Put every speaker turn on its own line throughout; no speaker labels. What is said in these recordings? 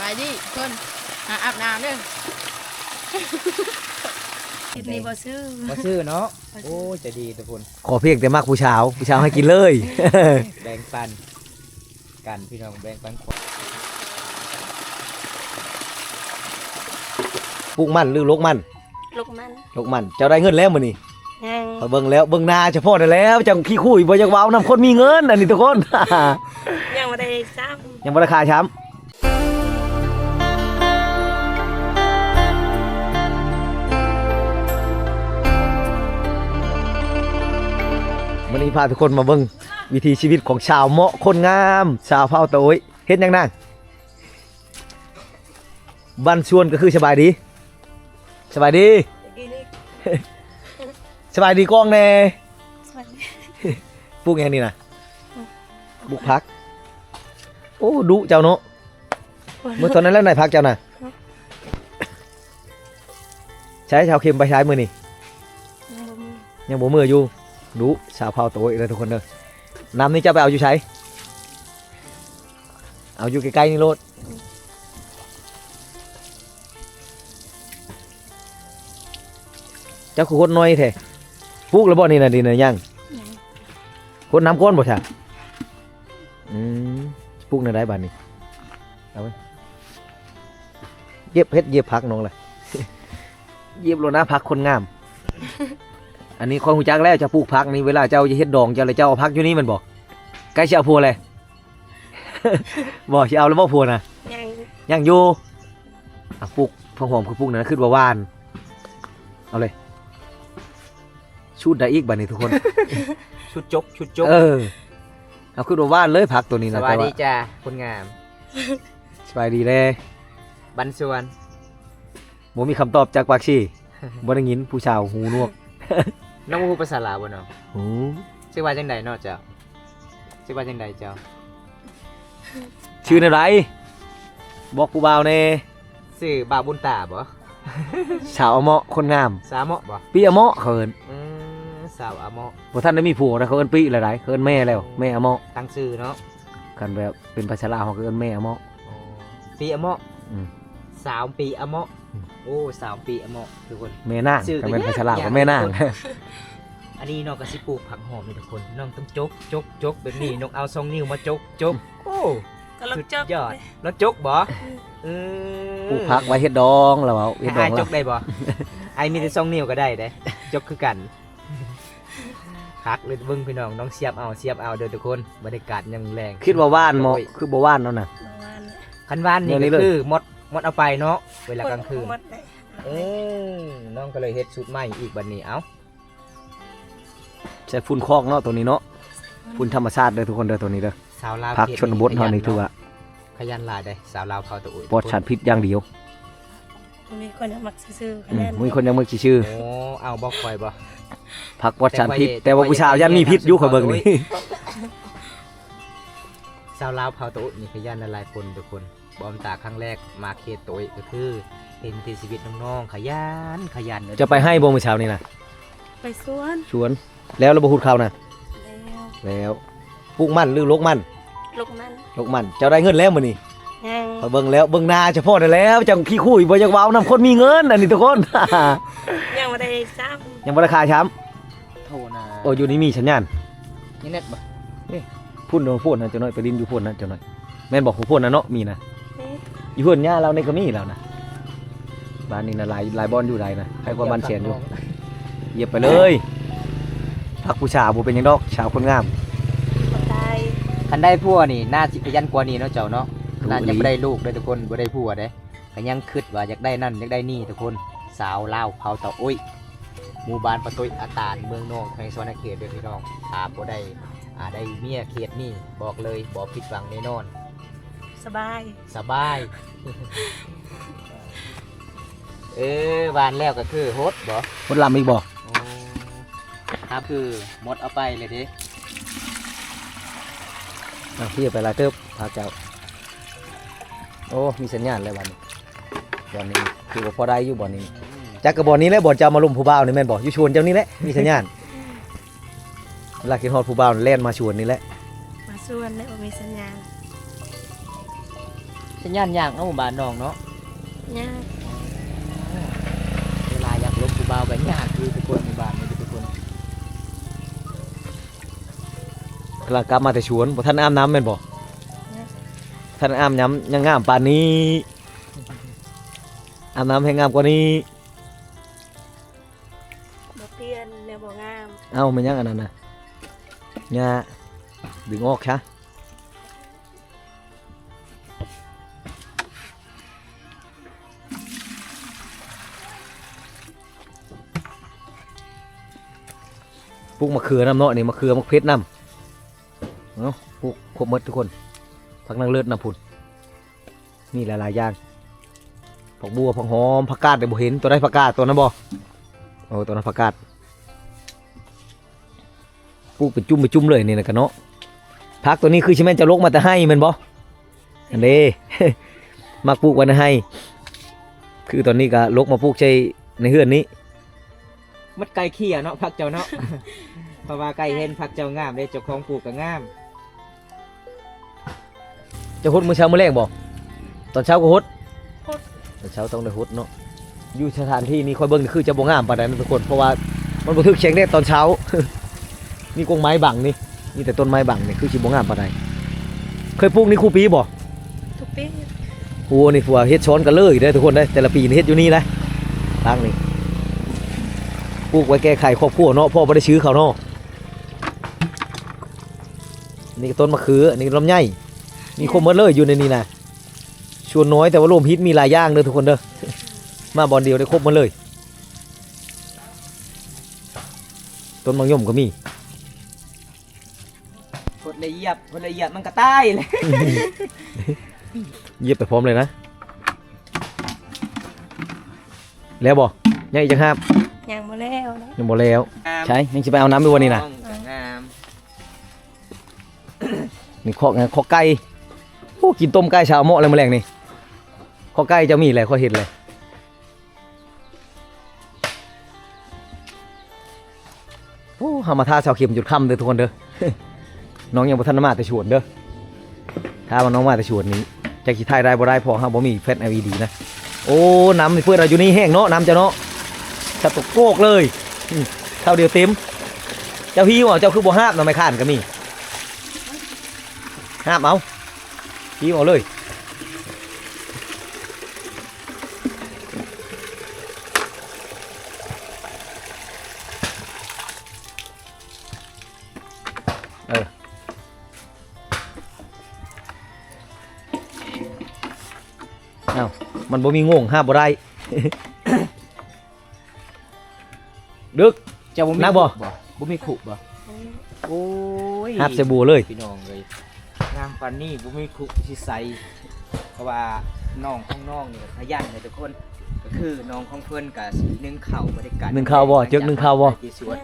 บายดีคนหาอาบน้ำเด้อ
คลิปนี้บ่ซื้อ
มาซื้อเนาะ โอ้ยจะดีทุกคน
ขอเพียงแต่มากผู้ชาวผู้ชาวให้กินเลย
แบ่งปัน กันพี่น้องแบ่งปันคน
ปลูกมันหรือลกมัน
ลูกมัน
ลกมัน เจ้าได้เงินแล้วมื้อนี้
ยัง
พอเบิ่งแล้วเบิ่งหน้าเฉพาะได้แล้วจังขี้คุยบ่อยากเว้านำคนมีเงินอันนี้ทุกคน
ยังบ่ได้ซ้
ยังบ่ราคาช้ำาทุกคนมาเบิ่งวิถีชีวิตของชาวเมาะคนงาม ชาวเผ่าโตยเฮ็ดหยังนั่งบ้านชวนก็คือสบายดีสบายดีำ
กินนี่
สบายดีกล้องแน่
สวัสดี
ปลูกหยังนี่นะปลูกพัก โอ้ดุเจ้าเนาะเมื่อตอนนั้นแล้วไหนพักเจ้าน่ะใช้ชาวเค็มไปใช้มือนี่
ยังบ่มี
ยังบ่มืออยู่ ดุสาวเผาโตอีกเลยทุกคนเด้อน้ำนี่จะไปเอาอยู่ใช้เอาอยู่ใกล้ๆนี่โลดเจ้าคือคนน้อยแท้ปลูกแล้วบ่นี่น่ะดินะยัง
ยัง
คนน้ำก้นบ่ใช่อืมปลูกในได้บานนี้เอาไว้เย็บเพชรเย็บพักน้องเลยเย็บโลนะพักคนงาม อันนี้คนหูจักแล้วจะปลูกพักนี่เวลาเจ้าจะเฮ็ดดองเจ้าเลยเจ้าเอาพักอยู่นี่แมันบอกใกล้จะเอาพัวเลย บอกจะเอาแล้วบ่พัวนะ
ยัง
ยังอยู่อะปลูกผักหอมคือปลูกนั่นนะขึ้นว่าว่านเอาเลยชูดได้อีกบัดนี้ทุกคน
ชุดจกชุดจก
เออเอาขึ้นมาว่านเลยพักตัวนี้
ส
นะ
วัส
แต่
ดีจ้าคนงาม
สบายดีเลย
บันส่วน
บ่มีคำตอบจากปากชีบ่ได้ยินผู้ชาวหูหนวก
น้องพูดภาษาลาวบ่เนาะ
หู
ชื่อว่าจังใดเนาะเจ้าชื่อว่าจังใดเจ้า
ชื่ออะไรบอกผู้บ่าวแน่
ชื่อบาวบุญตาบ่
สาวอเมาะคนงาม
สาวเหมาะบ่
ปีอเมาะเขิน
อืมสาวอาเหมาะ
บ่ท่านได้มีผัวนะเขาเอิ้นปีหลายๆเขาเอิ้นแม่แล้วแม่อเมาะ
ตั้งชื่อเนาะ
กันแบบเป็นภาษาลาวเขาก็เอิ้นแม่อเมาะ
อ๋อปีอาเหมาะ
อืม
สาวปีอาเหมาะ
อืม
โอ้สาวปีอาเหมาะทุกคน
แม่นาง
ชื่อก็
กันเป็น
ยาก
ภาษาลาว
อยาก
ก็แม่นาง
ให้คนอันนี้น้องกระสิปลูกผักหอมนี่ทุกคนน้องต้องจกจกจกแบบนี้น้องเอาสองนิ้วมาจกจกโอ้
ก็ลัก
สุด
จอก
ยอดแล้วจกบ่อืม
ปลูกพักไว้เฮ็ดดองแล้วเอาเฮ็ดดอ
ไอ้
ง
จ
แล้ว
กได้บ่ไอ้มีแต่สองนิ้วก็ได้เด้จกคือกันพักเลยเบิ่งพี่น้องน้องเสียบเอาเสียบเอาเด้อทุกคนบรรยากาศยังแรง
คิดว่าว่านเหมาะคือบ่ว่านแล้วน่ะ
เมื่อวานน่ะ
คันว่านนี่
เดี๋ยวนี้
ก็
เลย
คือมด มดเอาไปเนาะเวลากลางคืน
หมดเลย
เออน้องก็เลยเฮ็ดชุดใหม่อีกบัดนี้เอ้า
ใช้ฝุ่นคอกเนาะตัวนี้เนาะฝุ่นธรรมชาติเด้อทุกคนเด้อตัวนี้เด้อ
สาวลาว
พัก
เขต
ชนบทเฮานี่ถือว่า
ขยันหลายได้สาวลาวเขาตะอุ่ย
ปลอดสารพิษอย่างเดียว
มีคนเอามักซื้อๆคะ
อื
แน
ม
น
มีคนยังมึกชื่อ
โอ้เอาบ่คอยบ่
ผักปลอดสารพิษ
แต่
แต่
ว่า
ว่าผู้ชาวยันมีพิษอยู่ข่อยเบิ่งนี่
สาวลาวเผาตะอุ่ยนี่ขยันหลายๆคนทุกคน บอมตาครั้งแรกมาเขตตะอุ่ยก็คือเห็นที่ชีวิตน้องๆขยันขยันเด้อ
จะไปให้บ่มื้อเช้านี่นะ
ไปสวน
ชวน แล้วเราบ่ฮู้ข่าวนะ
แล้ว
แล้วปลูกมันหรือลกมัน
ลูกมัน
ลกมันเจ้าได้เงินแล้วมื้อนี้
ยัง
พอเบิ่งแล้วเบิ่งหน้าเฉพาะได้แล้วจังขี้คุยบ่อยากเว้านำคนมีเงินอันนี้ทุกคน
ยังบ่ได้ซ้
ยังบ่ราคาช้ำ
โทนะ
โอ้อยู่นี่มีสัญญาณ
นี่เน็ตบ่
พุ่นโดนพุ่นนะเจ้าน้อยไปดินอยู่พุ่นนะเจ้าน้อยแม่นบอกผู้พุ่นนะเนาะมีนะำ
นี่
อยู่พุ่นย่าเราในก็มีแล้วนะบ้านนี้นะหลายหลายบอนอยู่หลายนะใครกว่าบ้านเชียนอยู่เหยียบไปเลยพักผู้ชาวบ่เป็นหยังดอกชาวคนงาม
บ่ตาย
คันได้ผัวนี่น่าสิขยันกว่านี้เนาะเจ้าเนาะ
รู้
น่าจะ
อีหลี
บ่ได้ลูกได้อทุกคนบ่ได้ผัวเด้ก็ยังคิดว่าอยากได้นั่นอยากได้นี่ทุกคนสาวลาวเผาเตาอุ้ยหมู่บ้านปะตุยอาตานเมืองนองแขวงสวรรณเขตเด้อพี่น้องถ้าบ่ได้อ่าได้เมียเขตนี่บอกเลยบ่ผิดหวังแน่นอน
สบาย
สบาย เออบ้านแล้วก็คือโฮสบ่
คนลำอีกบ่
โอ้ครับคือหมดเอาไปเลยเดิ
อะพี่ไปลายเติบพาเจ้า โอ้ มีสัญญาณแล้ววันนี้บ่อนนี้คือว่าพอได้อยู่บ่อนนี้จักกระบ่อนนี้แหละบ่อนเจ้ามาลุมผู้บ่าวนี่แม่นบ่อยู่ชวนเจ้านี่แหละ มีสัญญาณเวลาคิดฮอดผู้บ่าวนี่แล่นมาชวนนี่แหละ
มาสวนได้บ่มีสัญญาณ
สัญญาณยากเนาะหมู่บ้านน้องเนาะ
ยาก
เวลาอยากลบกูเบากันยากคือทุกคนหมู่บ้านนี่ทุกคน
กำลังกลับมาแต่ชวนบ่ท่านอาบน้ำแม่นบ่ท่านอาบน้ำยังงามปานนี้อาบน้ำให้งามกว่านี้
บ่เปลี่ยนแนวบ่งาม
เอ้ามันยังอันนั้นน่ะหญ้าดึงออกซะ ปลูกมะเขือน้ำเนาะนี่มะเขือมะเพชรน้ำเนาะปลูกครบหมดทุกคนผักนางเลิศน้ำผุนมีหลายๆอย่างผักบัวผักหอมผักกาดเดี๋ยวเห็นตัวได้ผักกาดตัวนั้นบ่โอ้ตัวนั้นผักกาดปลูกเป็นจุ่มเป็นจุ่มเลยนี่นะกันเนาะพักตัวนี้คือชิแม่นจะลกมาแต่ให้มันบ่อันเด้มาปลูกไว้ในให้ คือตอนนี้ก็ลกมาปลูกใช้ในเฮือนนี้
มัดไก่เขี้ยเนาะพักเจ้าเนาะ เพราะว่าไก่เห็นพักเจ้างามเลยเจ้าของปลูกก็งาม
จะฮดมื้อเช้ามื้อแรกบ่ตอนเช้าก็ฮดตอนเช้าต้องได้ฮดเนาะอยู่สถานที่นี้ค่อยเบิ่งนี่คือจะบ่งามปานใดนะทุกคนเพราะว่ามันบ่ถึกแสงแดดตอนเช้า นี่กงไม้บังนี่มีแต่ต้นไม้บังนี่คือสิบ่งามปานใดเคยปลูกนี่คู่ปีบ่
ทุกปี
โอ้นี่ผัวเฮ็ดช้อนกันเลยได้อทุกคนได้อแต่ละปีนี่เฮ็ดอยู่นี่นะตั้งนี่ปลูกไว้แก้ไขครอบครัวเนาะพ่อบ่ได้ชื้อเขาเนาะ นี่ก็ต้นมะเขือนี่ลำไยมีครบหมดเลยอยู่ในนี้นะชวนน้อยแต่ว่าลมฮิตมีหลายอย่างเด้อทุกคนเด้อมาบอลเดียวได้ครบหมดเลย ต้นมังยมก็มี
คนละเหยียบคนละเหยียบมันก็ตายเลย
เหยียบไปพร้อมเลยนะ แล้วบ่ยังอีกจังห้าม
ยังบ่แล้วนะ
ยังบ่แล้ว ใช่ยังสิไปเอาน้ำไปวันนี้นะ
งาม
นี่ขอไงข้อไก่โอ้กินต้มไก่ชาวเมะเลยแมอแรงนี่ข้อไก่จะมีอะไรข้อเห็ดเลยโอ้หามาท่าชาวเข็มจุดค่ำเด้อทุกคนเด้อน้องยังบ่ทันมาแต่ชวนเด้อถ้าว่าน้องมาแต่ชวนนี้จะคิดทายได้บ่ได้พอฮะบ่มีแฟลช LED นะโอ้น้ำนี่เพื่อนเราอยู่นี่แห้งเนาะน้ำเจ้าเนาะจะตกโกกเลยเท่าเดียวเต็มเจ้าพี่ว่าเจ้าคือบ่ห้าบเนาไม่ข้านก็มี ห้ามเอายิ้มเอาเลยเออเอามันบ่มีงงห้ามบ่ได้ ดึก
เจ้าบ่มี
นักบ่
ขุบ่มีขุบ่โอ้ย
ห้ามใส่บัวเลย
พี่น้องเลย งามปานนี้บ่มีขุสิใส่เพราะว่าน้องของน้องนี่ก็ขยันเลยทุกคน ก็คือน้องของเพิ่นก็สินึ่งข้าวบ่ได้กัน
นึ่งข้าวบ่เจึกนึ่งข้าวบ่
ที่สวน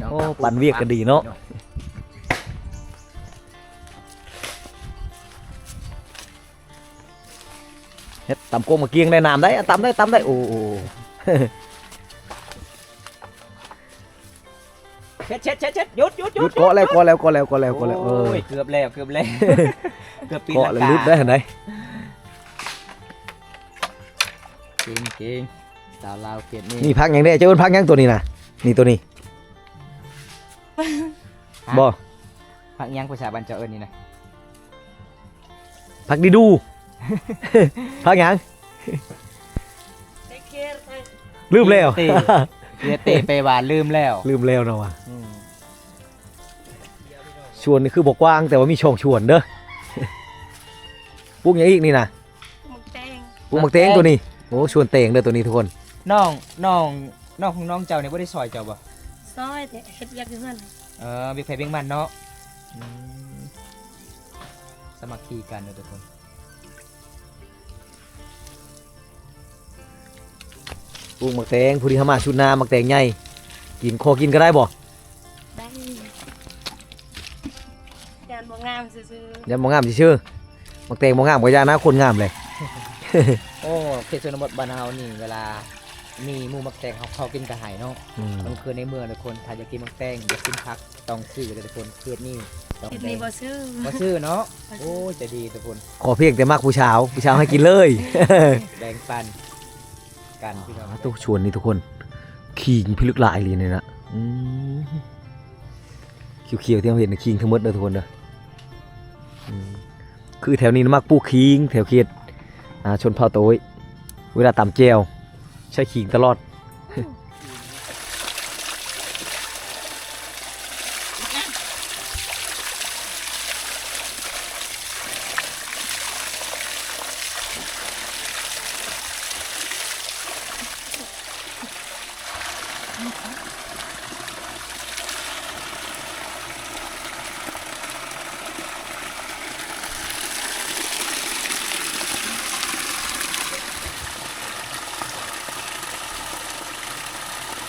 น้ง
โอ้
ก็ปลู
ปั่นเวียกก็ดีเนาะ เฮ็ดตำโกงมาเกียงได้น้ำได้อะตำได้ตำได้โอ้โอ้
เช็ดเช็ดเช็ดเช็ดหยุดหยุด
หยุดเกาะแล้วเกาะแล้วเกาะแล้วเกาะแล้วเกาะแล้วเออ
โอ้ยเกือบแล้วเกือบแล้วเกือบปีน
เกาะแล้วลุดได้เห็นไหม
เก่งเก่งสาวลาวเกียรตินี่
นี่พักหยังได้เจ้าเอิ้นพักหยังตัวนี้นะนี่ตัวนี้บ่
พักยังภาษาบ้านเจ้าเอิ้นนี่นะ
พักดีดูพักหยัง
ไปเคลียร์ไป
ลืมแล้ว
เตะเรียเตะไปหวานลืมแล้ว
ลืมแล้วเนาะว่ะชวนนี่คือบอกกว้างแต่ว่ามีช่องชวนเด้อปลูกหยังอีกนี่นะ
หมึกแดง
ปลูกหมักเตงตัวนี้โอ้ชวนเตงเด้อตัวนี้ทุกคน
น้องน้องน้องของน้องเจ้าเนี่ยบ่ได้ซอยเจ้าบ่
ซอยแต่เฮ็ดเวียกอยู่นั่น
เออมีไผเบิ่งมันเนาะอืมสามัคคีกันเด้อทุกคน
ปลูกหมักแตงผู้ที่เข้ามาชุดนาหมักแตงใหญ่กินคอกินก็ได้บ่
ได้ยานบ่งามซื่อ
อยังบ่งามสิชื่อหมักแตงบ่งามก็ยานะคนงามเลย
โอ้เขตชนบทบ้านเฮานี่เวลา มีหมู่มักแตงเขาเขากินกระหายเนาะ
อืม
มันคือในเมืองทุกคนถ้าอยากกินมักแตงอยากกินผักต้องซื้อเลยทุกคนเขตนี่ต้อง
คลิป
แด
นี้
ง
บ่ซื้อ
บ่ซื้อเนาะโอ้ยจะดีทุกคน
ขอเพียงแต่มากผู้ชาวผู้ชาวให้กินเลย
แบ่งปัน กันพี่น้อง
ตู้ชวนนี่ทุกคน ขิงพิลึกหลายเลยเนี่ยนะเขียวๆที่เราเห็นนะขิงทั้งหมดเลยทุกคนเด้อคือแถวนี้มักปลูกขิงแถวเขตอ่าชนเผ่าโต้ยเวลาตำแจวใช้ขิงตลอด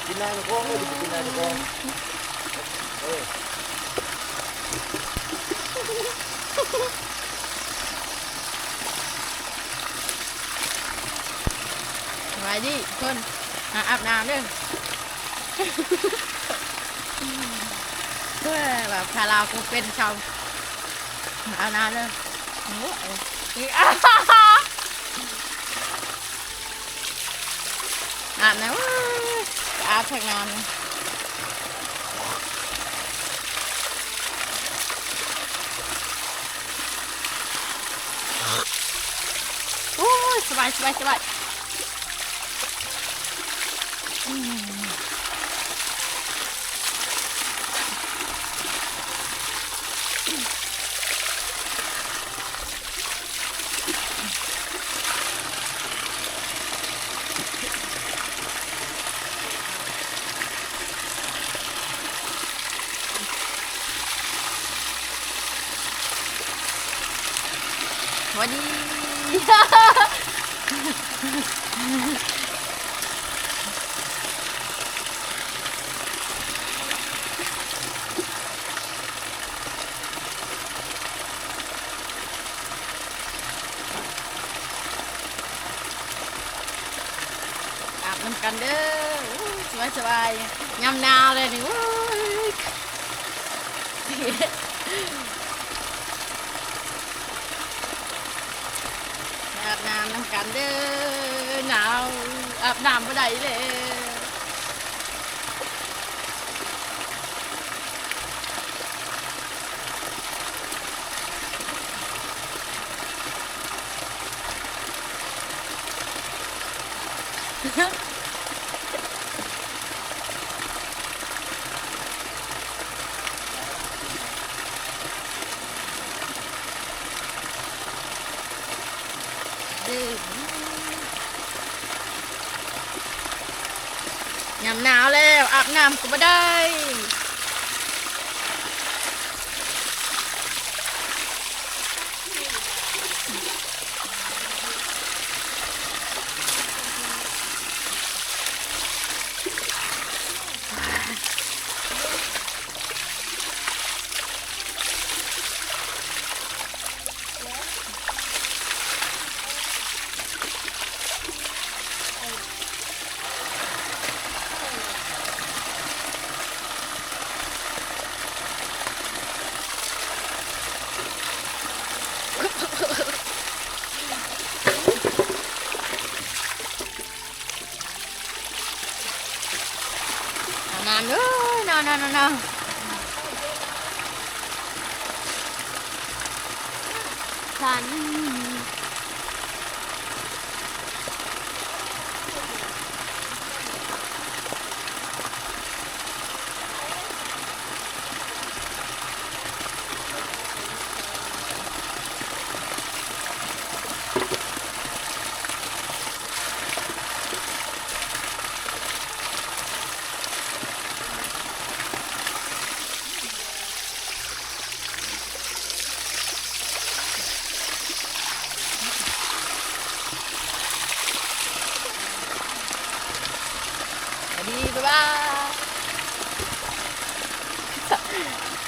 กินนายกองเลยกินนายกอง
สบายดีทุกคนหาอาบน้ำเด้อเพื่อแบบพารากูเป็นชาวอาบน้ำเด้อโอ้โหอีกอะอาบน้ำอาบแทางน้ำเลยโอ้ย สบายสบายสบ ハハハハ! น้ำน้ำกันเด้อหนาวอาบน้ำบ่ได้เลย ยำหนาวแล้วอาบน้ำก็บ่ได้ อาบน้ำเด้อนอนนอนนอนฉันสวัสดีบ๊ายบาย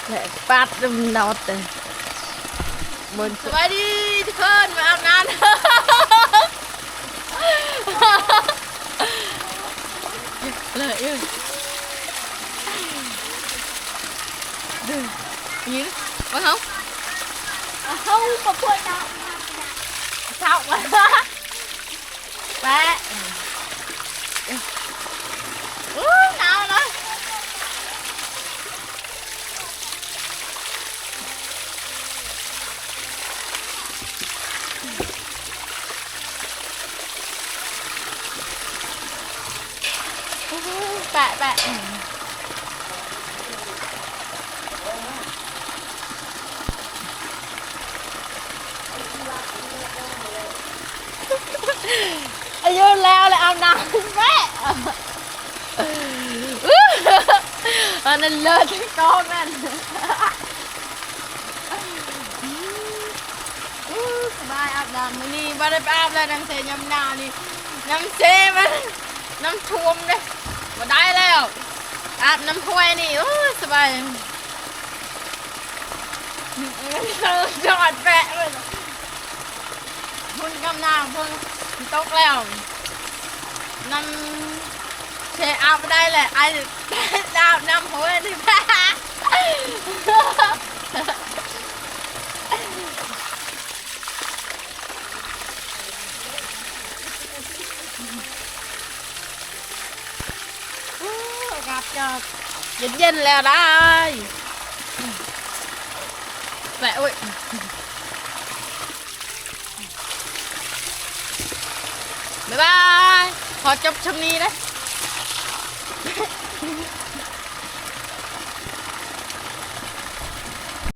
แหละปัดดุมนอดเลยบนสวัสดีทุกคนมาอาบน้ำเลยเออยืนไปเอาเอาปะพวยน้ำเศร้ามาแปะอู้หนาวนะอู้ แปะอายุแล้วเลยเอาน้ำแม่อันนั้นเลิศที่กองนั่นสบายอาบน้ำมือนี่บ่ได้ไปอาบแล้วน้ำเสยำนานี่น้ำเสมันน้ำท่วมเลย มาได้แล้ว อาบน้ำห้วยนี่โอ้ยสบายจอดแปะเลยพุ่นกำนางพุ่นตกแล้วน้ำเชอาบได้แหละไอ้อาบน้ำหัวนี่แพ้บจะ เย็นๆแล้วได้แปะโอ้ยบ๊ายบาย ขอจบชมนี้นะ